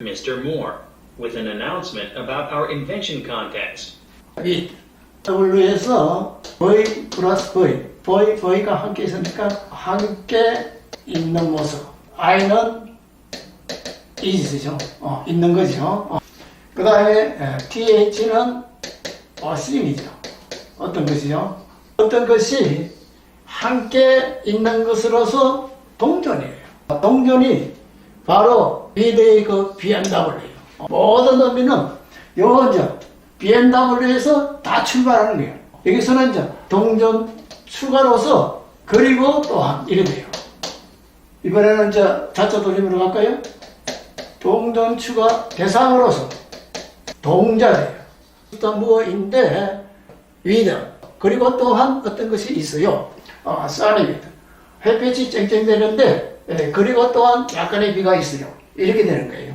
Mr. Moore with an announcement about our invention contest. 이 W에서 V 플러스 V, V, V가 함께 있으니까 함께 있는 모습. I는 is죠. 어, 있는 거죠. 어. 그 다음에 TH는 어싱이죠. 어떤 것이죠? 어떤 것이 함께 있는 것으로서 동전이에요. 동전이 바로 미래의 그 BMW예요. 모든 의미는 요 이제 BMW에서 다 출발하는 거예요. 여기서는 이제 동전 추가로서 그리고 또한 이래 돼요. 이번에는 이제 자차 돌림으로 갈까요? 동전 추가 대상으로서 동자예요. 일단 무어인데 위드 그리고 또한 어떤 것이 있어요. 어, 쌀입니다. 햇빛이 쨍쨍대는데 예, 그리고 또한 약간의 비가 있어요. 이렇게 되는 거예요.